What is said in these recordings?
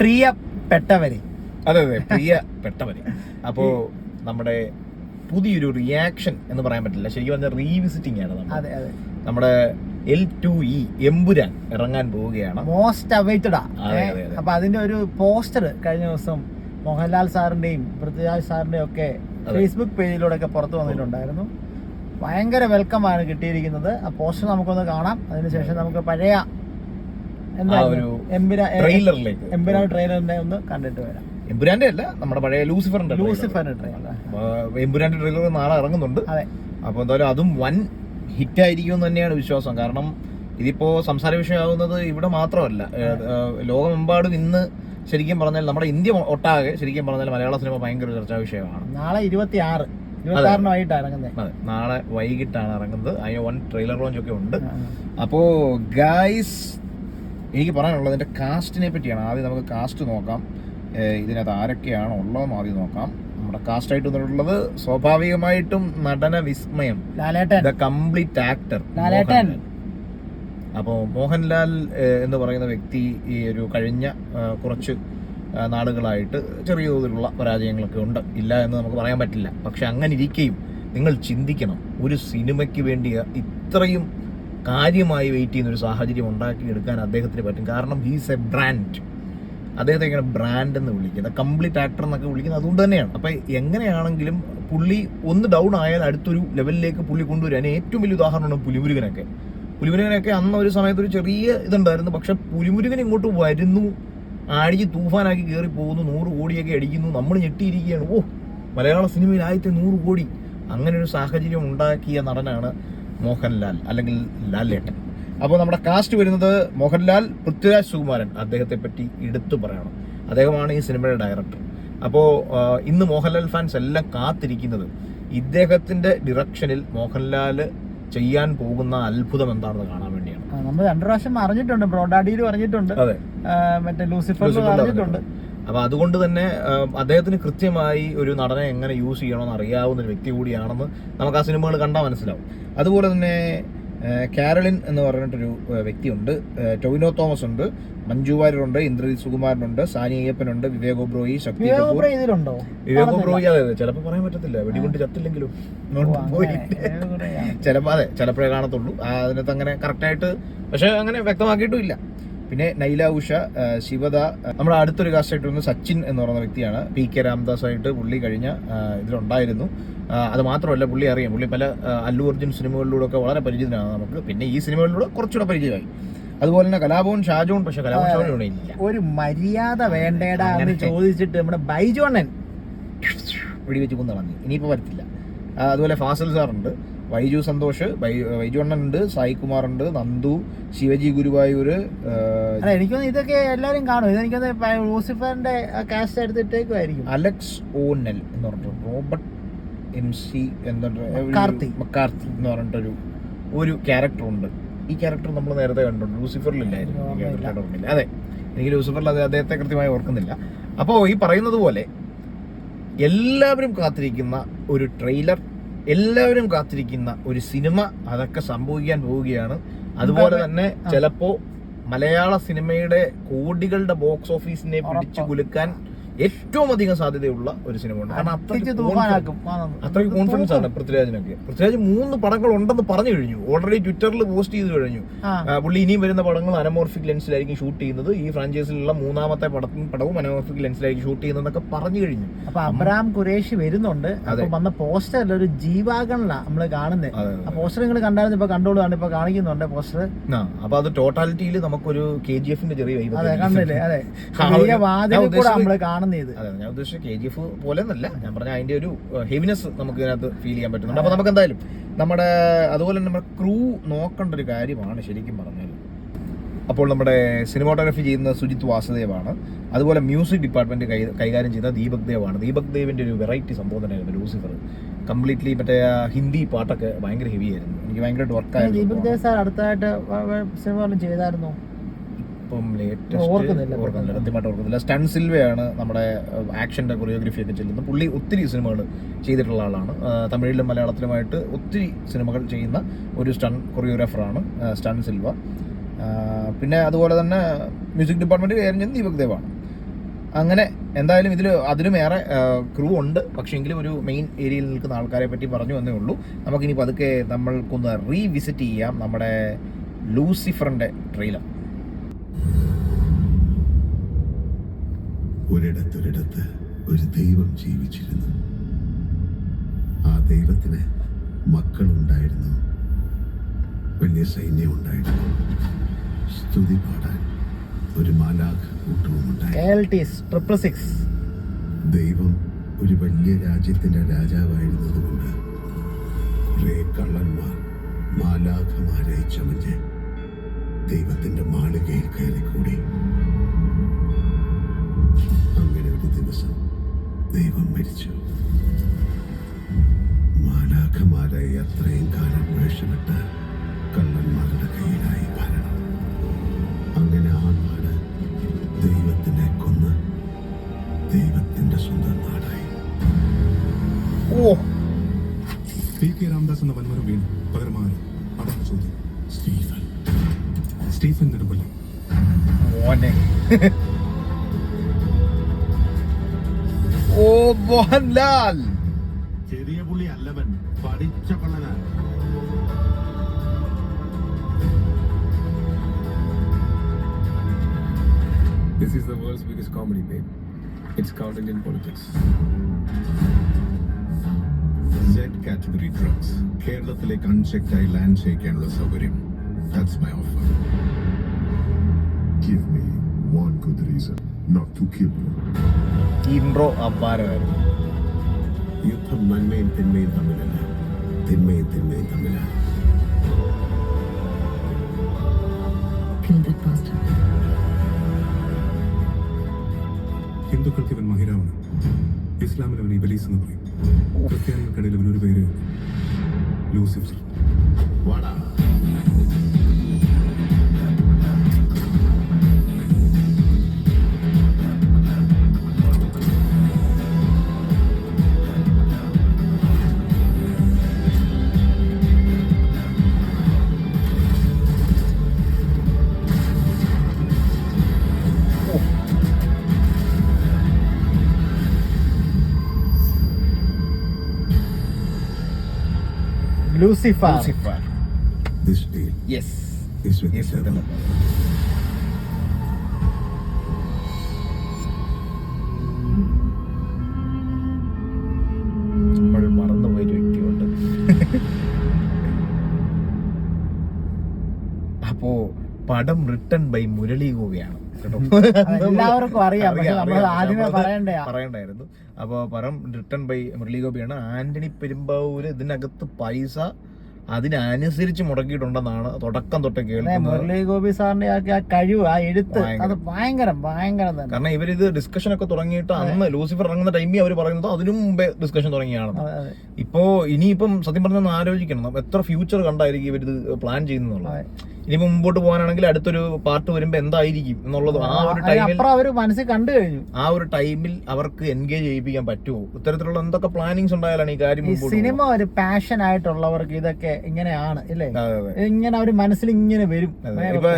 പ്രിയപ്പെട്ടവരെ. അതെ അതെ പ്രിയപ്പെട്ടവരെ. അപ്പോ നമ്മുടെ പുതിയൊരു റിയാക്ഷൻ എന്ന് പറയാൻ പറ്റില്ല. ശരിക്കും പറഞ്ഞാൽ റീവിസിറ്റിംഗ് ആണ് അതെ അതെ. നമ്മുടെ എൽ ടു ഇ എമ്പുരാൻ ഇറങ്ങാൻ പോവുകയാണ്. മോസ്റ്റ് അവൈറ്റഡാ. അപ്പൊ അതിന്റെ ഒരു പോസ്റ്റർ കഴിഞ്ഞ ദിവസം മോഹൻലാൽ സാറിന്റെയും പൃഥ്വിരാജ് സാറിന്റെയും ഒക്കെ. ഫേസ്ബുക്ക് പേജിലൂടെ ഒക്കെ പുറത്തു വന്നിട്ടുണ്ടായിരുന്നു. ഭയങ്കര വെൽക്കം ആണ് കിട്ടിയിരിക്കുന്നത്. ആ പോസ്റ്റർ നമുക്കൊന്ന് കാണാം. അതിനുശേഷം നമുക്ക് പഴയ ട്രെയിലറിലേക്ക് എംബിരാ ട്രെയിലറിനെ ഒന്ന് കണ്ടിട്ട് വരാം. എമ്പുരാന്റെ അല്ല നമ്മുടെ പഴയ ലൂസിഫറിന്റെ. ലൂസിഫറിന്റെ ട്രെയിലർ എമ്പുരാന്റെ ട്രെയിലർ നാളെ ഇറങ്ങുന്നുണ്ട്. അപ്പോൾ എന്തായാലും അതും വൻ ഹിറ്റ് ആയിരിക്കും തന്നെയാണ് വിശ്വാസം. കാരണം ഇതിപ്പോ സംസാര വിഷയമാകുന്നത് ഇവിടെ മാത്രമല്ല. ലോകമെമ്പാടും ഇന്ന് ശരിക്കും പറഞ്ഞാൽ നമ്മുടെ ഇന്ത്യ ഒട്ടാകെ ശരിക്കും പറഞ്ഞാൽ മലയാള സിനിമ ഭയങ്കര ചർച്ചാ വിഷയമാണ്. നാളെ ഇരുപത്തി ആറ് അതെ. നാളെ വൈകിട്ടാണ് ഇറങ്ങുന്നത്. അതിന് വൺ ട്രെയിലർ ലോഞ്ച് ഒക്കെ ഉണ്ട് അപ്പോ ഗായ്സ് എനിക്ക് പറയാനുള്ളത് ഇതിന്റെ കാസ്റ്റിനെ പറ്റിയാണ്. ആദ്യം നമുക്ക് കാസ്റ്റ് നോക്കാം. ഇതിനകത്ത് ആരൊക്കെയാണ് ഉള്ളതെന്ന് ആദ്യം നോക്കാം. നമ്മുടെ കാസ്റ്റ് ആയിട്ട് വന്നിട്ടുള്ളത് സ്വാഭാവികമായിട്ടും നടന വിസ്മയം. The complete actor. അപ്പോൾ മോഹൻലാൽ. എന്ന് പറയുന്ന വ്യക്തി ഈ ഒരു കഴിഞ്ഞ കുറച്ച് നാടുകളായിട്ട് ചെറിയ തോതിലുള്ള പരാജയങ്ങളൊക്കെ ഉണ്ട്. ഇല്ല എന്ന് നമുക്ക് പറയാൻ പറ്റില്ല. പക്ഷെ അങ്ങനെ ഇരിക്കുകയും നിങ്ങൾ ചിന്തിക്കണം. ഒരു സിനിമയ്ക്ക് വേണ്ടി ഇത്രയും കാര്യമായി വെയിറ്റ് ചെയ്യുന്ന ഒരു സാഹചര്യം ഉണ്ടാക്കിയെടുക്കാൻ അദ്ദേഹത്തിന് പറ്റും. കാരണം ഹീസ് എ ബ്രാൻഡ് അദ്ദേഹത്തെ ഇങ്ങനെ ബ്രാൻഡ് എന്ന് വിളിക്കുന്നത്. കംപ്ലീറ്റ് ആക്ടർ എന്നൊക്കെ വിളിക്കുന്നത് അതുകൊണ്ട് തന്നെയാണ്. അപ്പം എങ്ങനെയാണെങ്കിലും പുള്ളി ഒന്ന് ഡൗൺ ആയാൽ അടുത്തൊരു ലെവലിലേക്ക് പുള്ളി കൊണ്ടുവരാൻ ഏറ്റവും വലിയ ഉദാഹരണമാണ് പുലിമുരുകനൊക്കെ. പുലിമുരുകനൊക്കെ അന്ന് ഒരു സമയത്ത് ഒരു ചെറിയ ഇതുണ്ടായിരുന്നു. പക്ഷെ പുലിമുരുകൻ ഇങ്ങോട്ട് വരുന്നു. ആഴ്ച തൂഫാനാക്കി കയറി പോകുന്നു. നൂറ് കോടിയൊക്കെ അടിക്കുന്നു. നമ്മൾ ഞെട്ടിയിരിക്കുകയാണ്. ഓ മലയാള സിനിമയിൽ ആദ്യത്തെ നൂറ് കോടി. അങ്ങനെ ഒരു സാഹചര്യം ഉണ്ടാക്കിയ നടനാണ് മോഹൻലാൽ അല്ലെങ്കിൽ ലാലേട്ടൻ അപ്പോൾ നമ്മുടെ കാസ്റ്റ് വരുന്നത് മോഹൻലാൽ പൃഥ്വിരാജ് സുകുമാരൻ. അദ്ദേഹത്തെ പറ്റി എടുത്തു പറയണം. അദ്ദേഹമാണ് ഈ സിനിമയുടെ ഡയറക്ടർ അപ്പോൾ ഇന്ന് മോഹൻലാൽ ഫാൻസ് എല്ലാം കാത്തിരിക്കുന്നത് ഇദ്ദേഹത്തിന്റെ ഡിറക്ഷനിൽ മോഹൻലാൽ ചെയ്യാൻ പോകുന്ന അത്ഭുതം എന്താണെന്ന് കാണാൻ വേണ്ടിയാണ്. നമ്മൾ രണ്ടു പ്രാവശ്യം അറിഞ്ഞിട്ടുണ്ട്. ബ്രോഡാഡിയിൽ പറഞ്ഞിട്ടുണ്ട്. അതെ. മറ്റേ ലൂസിഫർ ലൂസിഫറിൽ അറിഞ്ഞിട്ടുണ്ട് അപ്പൊ അതുകൊണ്ട് തന്നെ അദ്ദേഹത്തിന് കൃത്യമായി ഒരു നടനെ എങ്ങനെ യൂസ് ചെയ്യണമെന്ന് അറിയാവുന്ന ഒരു വ്യക്തി കൂടിയാണെന്ന് നമുക്ക് ആ സിനിമകൾ കണ്ടാൽ മനസ്സിലാവും. അതുപോലെ തന്നെ കാരളിൻ എന്ന് പറഞ്ഞിട്ടൊരു വ്യക്തിയുണ്ട്. ടൊവിനോ തോമസ് ഉണ്ട് മഞ്ജു വാര്യരുണ്ട് ഇന്ദ്രജിത് സുകുമാരനുണ്ട് സാനി അയ്യപ്പനുണ്ട് വിവേക് ഒബ്രോയി ശക്തി വിവേക് ഒബ്രോയി അതെ അതെ. ചിലപ്പോൾ പറയാൻ പറ്റത്തില്ല. വെടികൊണ്ട് ചത്തില്ലെങ്കിലും ചിലപ്പോ. ചിലപ്പോൾ അതെ ചിലപ്പോഴേ കാണത്തുള്ളൂ. അതിനകത്ത് അങ്ങനെ കറക്റ്റായിട്ട് പക്ഷെ അങ്ങനെ വ്യക്തമാക്കിയിട്ടും ഇല്ല. പിന്നെ നൈല ഉഷ ശിവദ നമ്മുടെ അടുത്തൊരു കാസ്റ്റ് ആയിട്ട് സച്ചിൻ എന്ന് പറയുന്ന വ്യക്തിയാണ്. പി കെ രാംദാസ് ആയിട്ട് പുള്ളി കഴിഞ്ഞ ഇതിലുണ്ടായിരുന്നു. അത് മാത്രമല്ല പുള്ളി അറിയാം. പുള്ളി പല അല്ലു അർജുൻ സിനിമകളിലൂടെ ഒക്കെ വളരെ പരിചിതനാണ് നമുക്ക്. പിന്നെ ഈ സിനിമകളിലൂടെ കുറച്ചുകൂടെ പരിചയമായി. അതുപോലെ തന്നെ കലാഭവൻ ഷാജോൺ പക്ഷെ കലാഭവൻ ഷാജോൺ ഇല്ല. ഒരു മര്യാദ വേണ്ടേടാ എന്ന് ചോദിച്ചിട്ട് നമ്മുടെ ബൈജോണ്ണൻ വെടിവെച്ച് കുന്ന കളഞ്ഞു ഇനിയിപ്പോൾ വരത്തില്ല അതുപോലെ ഫാസൽ സാറുണ്ട്. വൈജു സന്തോഷ് വൈജു അണ്ണൻ ഉണ്ട് സായി കുമാർ ഉണ്ട് നന്ദു ശിവജി ഗുരുവായൂർ എനിക്ക് ഇതൊക്കെ എല്ലാരും കാണും. ഇതെനിക്ക് ലൂസിഫറിന്റെ കാസ്റ്റ് എടുത്തിട്ടേക്കുമായിരിക്കും അലക്സ് ഓനൽ എന്ന് പറഞ്ഞിട്ട് Robert M C McCarthy. McCarthy എന്ന് പറഞ്ഞിട്ടൊരു ഒരു ക്യാരക്ടർ ഉണ്ട്. ഈ ക്യാരക്ടർ നമ്മൾ നേരത്തെ കണ്ടിട്ടുണ്ട്. ലൂസിഫറിലില്ലായിരുന്നു. അതെ എനിക്ക് ലൂസിഫറിൽ അത് അദ്ദേഹത്തെ കൃത്യമായി ഓർക്കുന്നില്ല. അപ്പോൾ ഈ പറയുന്നത് പോലെ എല്ലാവരും കാത്തിരിക്കുന്ന ഒരു ട്രെയിലർ എല്ലാവരും കാത്തിരിക്കുന്ന ഒരു സിനിമ അതൊക്കെ സംഭവിക്കാൻ പോവുകയാണ്. അതുപോലെ തന്നെ ചിലപ്പോ മലയാള സിനിമയുടെ കോടികളുടെ ബോക്സ് ഓഫീസിനെ പിടിച്ചു കുലുക്കാൻ ഏറ്റവും അധികം സാധ്യതയുള്ള ഒരു സിനിമ ഉണ്ട് കാരണം അത്രയ്ക്ക് കോൺഫിഡൻസ് ആണ്? പൃഥ്വിരാജിനൊക്കെ. പൃഥ്വിരാജ് മൂന്ന് പടങ്ങൾ ഉണ്ടെന്ന് പറഞ്ഞു കഴിഞ്ഞു. ഓൾറെഡി ട്വിറ്ററിൽ പോസ്റ്റ് ചെയ്തു കഴിഞ്ഞു. പുള്ളി ഇനിയും വരുന്ന പടങ്ങൾ അനമോർഫിക് ലെൻസിലായിരിക്കും ഷൂട്ട് ചെയ്യുന്നത്. ഈ ഫ്രാഞ്ചൈസിലുള്ള മൂന്നാമത്തെ പടത്തും പടവും അനമോർഫിക് ലെൻസിലായിരിക്കും ഷൂട്ട് ചെയ്യുന്നതെന്നൊക്കെ പറഞ്ഞു കഴിഞ്ഞു. അപ്പൊ അബ്രാം ഖുരേഷി വരുന്നുണ്ട്. അപ്പൊ വന്ന പോസ്റ്ററിൽ ഒരു ജീവാഗണിലാ നമ്മൾ കാണുന്നത് ആ. പോസ്റ്റർ നിങ്ങൾ കണ്ടായിരുന്നു? ഇപ്പൊ കണ്ടോളൂ. ഇപ്പൊ കാണിക്കുന്നുണ്ട് പോസ്റ്റർ. അപ്പൊ അത് ടോട്ടാലിറ്റിയിൽ നമുക്കൊരു കെ ജി എഫിന്റെ ചെറിയ അതെ. കണ്ടില്ലേ? അതെ. ആ ഒരു- ഞാൻ ഉദ്ദേശിച്ചത് നമ്മൾ കാണുന്ന അതെ ഞാൻ ഉദ്ദേശിച്ച കെ ജി എഫ് പോലെ എന്നല്ല ഞാൻ പറഞ്ഞ അതിന്റെ ഒരു ഹെവിനെസ് നമുക്ക് ഇതിനകത്ത് ഫീൽ ചെയ്യാൻ പറ്റുന്നുണ്ട്. അപ്പൊ നമുക്ക് എന്തായാലും നമ്മുടെ അതുപോലെ തന്നെ നമ്മുടെ ക്രൂ നോക്കേണ്ട ഒരു കാര്യമാണ് ശരിക്കും പറഞ്ഞാൽ അപ്പോൾ നമ്മുടെ സിനിമാട്ടോഗ്രാഫി ചെയ്യുന്ന സുജിത് വാസുദേവാണ്. അതുപോലെ മ്യൂസിക് ഡിപ്പാർട്ട്മെന്റ് കൈകാര്യം ചെയ്ത ദീപക് ദേവാണ്. ദീപക് ദേവിന്റെ ഒരു വെറൈറ്റി സംഭവം തന്നെയായിരുന്നു ലൂസിഫർ കംപ്ലീറ്റ്ലി മറ്റേ ഹിന്ദി പാട്ടൊക്കെ ഭയങ്കര ഹെവി ആയിരുന്നു. എനിക്ക് ഭയങ്കരമായിട്ട് ദീപക് വർക്കായിരുന്നു ദേവ് സാർ അടുത്തായിട്ട് സിനിമ ചെയ്തായിരുന്നോ? ഇപ്പം ഓർക്കുന്നില്ല, ലേറ്റസ്റ്റ് ഓർക്കുന്നില്ല കൃത്യമായിട്ട് ഓർക്കുന്നില്ല. സ്റ്റൺ സിൽവയാണ് നമ്മുടെ ആക്ഷന്റെ കൊറിയോഗ്രഫി ഒക്കെ ചെയ്യുന്നത്. പുള്ളി ഒത്തിരി സിനിമകൾ ചെയ്തിട്ടുള്ള ആളാണ്. തമിഴിലും മലയാളത്തിലുമായിട്ട് ഒത്തിരി സിനിമകൾ ചെയ്യുന്ന ഒരു സ്റ്റൺ കൊറിയോഗ്രാഫറാണ് സ്റ്റൺ സിൽവ പിന്നെ അതുപോലെ തന്നെ മ്യൂസിക് ഡിപ്പാർട്ട്മെന്റ് കയറിഞ്ഞത് ദീപക് ദേവാണ് അങ്ങനെ എന്തായാലും ഇതിൽ അതിലും ഏറെ ക്രൂ ഉണ്ട്. പക്ഷേ എങ്കിലും ഒരു മെയിൻ ഏരിയയിൽ നിൽക്കുന്ന ആൾക്കാരെ പറ്റി പറഞ്ഞു വന്നേ ഉള്ളൂ. നമുക്കിനി പതുക്കെ നമ്മൾക്കൊന്ന് റീവിസിറ്റ് ചെയ്യാം നമ്മുടെ ലൂസിഫറിന്റെ ട്രെയിലർ ഒരിടത്തൊരിടത്ത് ഒരു ദൈവം ജീവിച്ചിരുന്നു. ആ ദൈവത്തിന് മക്കളുണ്ടായിരുന്നു. വലിയ സൈന്യം ഉണ്ടായിരുന്നു സ്തുതി പാടാൻ ഒരു മാലാഖ കൂട്ടവും ദൈവം ഒരു വലിയ രാജ്യത്തിന്റെ രാജാവായിരുന്നതുകൊണ്ട് കുറെ കള്ളന്മാർ മാലാഖമാരെ ചമഞ്ഞ് ദൈവത്തിന്റെ മാളികയിൽ കയറിക്കൂടി. അങ്ങനെ ഒരു ദിവസം ദൈവം മരിച്ചു. മാലാഖമാരായി അത്രയും കാലം വേഷമിട്ട് കള്ളന്മാരുടെ കയ്യിലായി ഭരണം. അങ്ങനെ ആ നാട് ദൈവത്തിനെ കൊന്ന് ദൈവത്തിന്റെ സ്വന്തം നാടായി. ഓ! പി കെ രാംദാസ് എന്ന വന്മരം വീണു പകരമാണ് അതാണ് ചോദ്യം. സ്റ്റീഫൻ സ്റ്റീഫൻ നെടുമ്പള്ളി മോനെ. ഓ മോഹൻലാൽ. ചെറിയ പുള്ളി അല്ലവൻ പഠിച്ച കള്ളനാണ് This is the world's biggest comedy, babe. It's called Indian politics. Z category drugs കേരളത്തിലേക്ക് അൺചെക്ഡായി ലാൻഡ് ചെയ്യിക്കാനുള്ള സൗകര്യം. That's my offer Give me one good reason not to kill you. Intro അപാരമായിരുന്നു യുദ്ധം നന്മയും തിന്മയും തമ്മിലല്ല തിന്മയും തിന്മയും തമ്മിലാണ് Kill that bastard. ഹിന്ദുക്കൾക്ക് ഇവൻ മഹിരാവണ് ഇസ്ലാമിൽ അവൻ ഇബലീസ് എന്ന് പറയും ക്രിസ്ത്യാനികൾക്കിടയിൽ ഇവൻ ഒരു പേര് ലൂസിഫർ വാടാ Lucifer Lucifer this deal yes is with yes the devil. നമ്മൾ പടം റിട്ടൺ ബൈ മുരളി ഗോവിയാണ് എല്ലാവർക്കും അറിയാം. ആദ്യമേ പറയണ്ടേ? പറയണ്ടായിരുന്നു. അപ്പോൾ പടം റിട്ടൺ ബൈ മുരളി ഗോപിയാണ്. ആന്റണി പെരുമ്പാവൂര് ഇതിനകത്ത് പൈസ അതിനനുസരിച്ച് മുടക്കിയിട്ടുണ്ടെന്നാണ് തുടക്കം തൊട്ട് കേൾക്കുന്നത്. മുരളി ഗോപി സാറിന്റെ ആ കഴിവ് ആ എഴുത്ത്. അത് ഭയങ്കരം ഭയങ്കരം തന്നെ. കാരണം ഇവരിത് ഡിസ്കഷൻ ഒക്കെ തുടങ്ങിയിട്ട് അന്ന് ലൂസിഫർ ഇറങ്ങുന്ന ടൈമിൽ അവർ പറയുന്നത് അതിനു മുമ്പേ ഡിസ്കഷൻ തുടങ്ങിയാണ്. ഇപ്പോ ഇനിയിപ്പം സത്യം പറഞ്ഞൊന്ന് ആലോചിക്കണം. എത്ര ഫ്യൂച്ചർ കണ്ടായിരിക്കും ഇവരിത് പ്ലാൻ ചെയ്യുന്നുള്ളത് ഇനിയിപ്പോ മുമ്പോട്ട് പോകാനാണെങ്കിൽ അടുത്തൊരു പാർട്ട് വരുമ്പോ എന്തായിരിക്കും എന്നുള്ളത് ആ ഒരു ടൈമിൽ അവർ മനസ്സിൽ കണ്ടു കഴിഞ്ഞു. ആ ഒരു ടൈമിൽ അവർക്ക് എൻഗേജ് ചെയ്യിപ്പിക്കാൻ പറ്റുമോ? ഇത്തരത്തിലുള്ള എന്തൊക്കെ പ്ലാനിങ്സ് ഉണ്ടായാലാണ് ഈ കാര്യം സിനിമ ഒരു പാഷൻ ആയിട്ടുള്ളവർക്ക് ഇതൊക്കെ ഇങ്ങനെയാണ് ഇല്ലേ? ഇങ്ങനെ അവർ മനസ്സിൽ ഇങ്ങനെ വരും. ഇപ്പൊ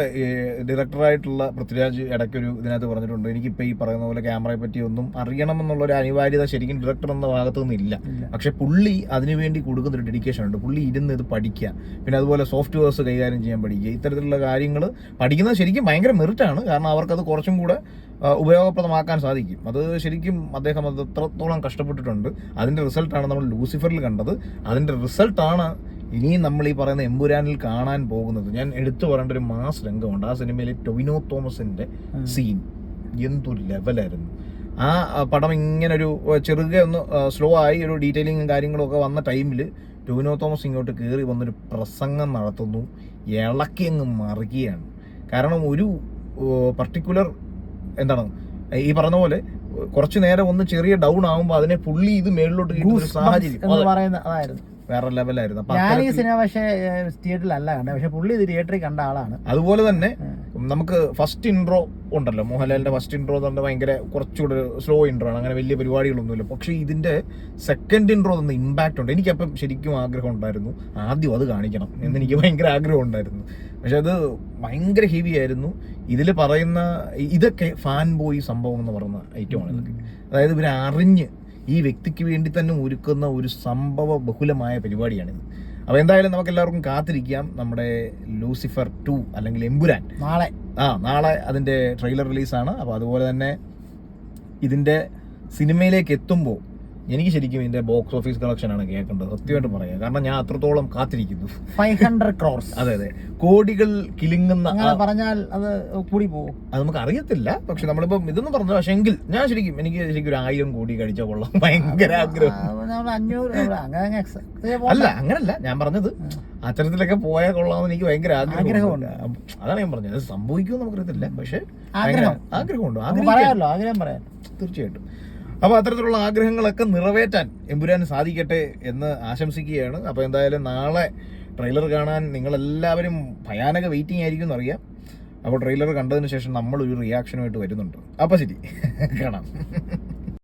ഡയറക്ടറായിട്ടുള്ള പൃഥ്വിരാജ് ഇടയ്ക്ക് ഒരു ഇതിനകത്ത് പറഞ്ഞിട്ടുണ്ട്. എനിക്ക് എനിക്കിപ്പോ ഈ പറയുന്ന പോലെ ക്യാമറയെ പറ്റി ഒന്നും അറിയണം എന്നുള്ള ഒരു അനിവാര്യത ശരിക്കും ഡയറക്ടർ എന്ന ഭാഗത്തു നിന്നില്ല. പക്ഷെ പുള്ളി അതിനുവേണ്ടി കൊടുക്കുന്ന ഒരു ഡെഡിക്കേഷൻ ഉണ്ട്. പുള്ളി ഇരുന്ന് ഇത് പഠിക്കുക. പിന്നെ അതുപോലെ സോഫ്റ്റ്വെയർസ് കൈകാര്യം ചെയ്യാൻ പഠിക്കുക. ഇത്തരത്തിലുള്ള കാര്യങ്ങൾ പഠിക്കുന്നത് ശരിക്കും ഭയങ്കര മെറിറ്റാണ്. കാരണം അവർക്കത് കുറച്ചും കൂടെ ഉപയോഗപ്രദമാക്കാൻ സാധിക്കും. അത് ശരിക്കും അദ്ദേഹം അത് എത്രത്തോളം കഷ്ടപ്പെട്ടിട്ടുണ്ട്. അതിന്റെ റിസൾട്ടാണ് നമ്മൾ ലൂസിഫറിൽ കണ്ടത്. അതിന്റെ റിസൾട്ടാണ് ഇനിയും നമ്മൾ ഈ പറയുന്ന എമ്പുരാനിൽ കാണാൻ പോകുന്നത്. ഞാൻ എടുത്തു പറയേണ്ട ഒരു മാസ് രംഗമുണ്ട്. ആ സിനിമയിലെ ടൊവിനോ തോമസിന്റെ സീൻ എന്തൊരു ലെവലായിരുന്നു. ആ പടം ഇങ്ങനെ ഒരു ചെറുകെ ഒന്ന് സ്ലോ ആയി ഒരു ഡീറ്റെയിലിങ്ങും കാര്യങ്ങളും ഒക്കെ വന്ന ടൈമിൽ ടൊവിനോ തോമസ് ഇങ്ങോട്ട് കയറി വന്നൊരു പ്രസംഗം നടത്തുന്നു. ഇളക്കി അങ്ങ് മറിക്കുകയാണ് കാരണം ഒരു പർട്ടിക്കുലർ എന്താണ് ഈ പറഞ്ഞ പോലെ കുറച്ച് നേരം ഒന്ന് ചെറിയ ഡൗൺ ആകുമ്പോൾ അതിനെ പുള്ളി ഇത് മേളിലോട്ട് കിട്ടുന്ന ഒരു സാഹചര്യം. വേറെ ലെവലായിരുന്നു ഞാൻ ഈ സിനിമ പക്ഷേ തിയേറ്ററിലല്ല കണ്ടത്. പക്ഷെ പുള്ളി ഇത് തിയേറ്ററിൽ കണ്ട ആളാണ്. അതുപോലെ തന്നെ നമുക്ക് ഫസ്റ്റ് ഇൻട്രോ ഉണ്ടല്ലോ. മോഹൻലാലിന്റെ ഫസ്റ്റ് ഇൻട്രോ എന്ന് പറഞ്ഞാൽ ഭയങ്കര കുറച്ചുകൂടെ സ്ലോ ഇൻട്രോ ആണ്. അങ്ങനെ വലിയ പരിപാടികളൊന്നുമില്ല. പക്ഷേ ഇതിന്റെ സെക്കൻഡ് ഇൻട്രോ തന്ന ഇമ്പാക്റ്റ് ഉണ്ട്. എനിക്കപ്പം ശരിക്കും ആഗ്രഹം ഉണ്ടായിരുന്നു. ആദ്യം അത് കാണിക്കണം എന്ന് എനിക്ക് ഭയങ്കര ആഗ്രഹം ഉണ്ടായിരുന്നു. പക്ഷെ അത് ഭയങ്കര ഹെവി ആയിരുന്നു. ഇതിൽ പറയുന്ന ഇതൊക്കെ ഫാൻ ബോയ് സംഭവം എന്ന് പറയുന്ന ഐറ്റമാണ് ഇതൊക്കെ. അതായത് ഇവരറിഞ്ഞ് ഈ വ്യക്തിക്ക് വേണ്ടി തന്നെ ഒരുക്കുന്ന ഒരു സംഭവ ബഹുലമായ പരിപാടിയാണിത്. അപ്പോൾ എന്തായാലും നമുക്ക് എല്ലാവർക്കും കാത്തിരിക്കാം. നമ്മുടെ ലൂസിഫർ ടു അല്ലെങ്കിൽ എമ്പുരാൻ. നാളെ. ആ നാളെ അതിന്റെ ട്രെയിലർ റിലീസാണ്. അപ്പോൾ അതുപോലെ തന്നെ ഇതിന്റെ സിനിമയിലേക്ക് എത്തുമ്പോൾ എനിക്ക് ശരിക്കും ഇതിന്റെ ബോക്സ് ഓഫീസ് കളക്ഷൻ ആണ് കേൾക്കേണ്ടത്. സത്യമായിട്ട് പറയാം. കാരണം ഞാൻ അത്രത്തോളം കാത്തിരിക്കുന്നു. ഫൈവ് ഹൺഡ്രഡ് ക്രോർസ് അതെ അതെ. കോടികൾ കിലുങ്ങുന്ന പറഞ്ഞാൽ അത് കൂടി പോകും അത് നമുക്ക് അറിയത്തില്ല. പക്ഷെ നമ്മളിപ്പോ ഇതൊന്നും പറഞ്ഞു പക്ഷെ എങ്കിൽ ഞാൻ ശരിക്കും എനിക്ക് ശരിക്കും ഒരു ആയിരം കോടി കഴിച്ച കൊള്ളാം. ഭയങ്കര ആഗ്രഹം. അല്ല അങ്ങനല്ല. ഞാൻ പറഞ്ഞത് അത്തരത്തിലൊക്കെ പോയാൽ കൊള്ളാമെന്ന് എനിക്ക് ഭയങ്കര ആഗ്രഹമുണ്ട്. അതാണ് ഞാൻ പറഞ്ഞത്. അത് സംഭവിക്കുമെന്ന് നമുക്കറിയത്തില്ല. പക്ഷെ ആഗ്രഹം. ആഗ്രഹമുണ്ടോ. ആഗ്രഹിക്കാം. പറയാമല്ലോ. ആഗ്രഹം പറയാം തീർച്ചയായിട്ടും. അപ്പോൾ അത്തരത്തിലുള്ള ആഗ്രഹങ്ങളൊക്കെ നിറവേറ്റാൻ എമ്പുരാൻ സാധിക്കട്ടെ എന്ന് ആശംസിക്കുകയാണ്. അപ്പോൾ എന്തായാലും നാളെ ട്രെയിലർ കാണാൻ നിങ്ങളെല്ലാവരും ഭയാനക വെയിറ്റിംഗ് ആയിരിക്കും എന്നറിയാം. അപ്പോൾ ട്രെയിലർ കണ്ടതിന് ശേഷം നമ്മളൊരു റിയാക്ഷനുമായിട്ട് വരുന്നുണ്ട്. അപ്പോൾ ശരി കാണാം.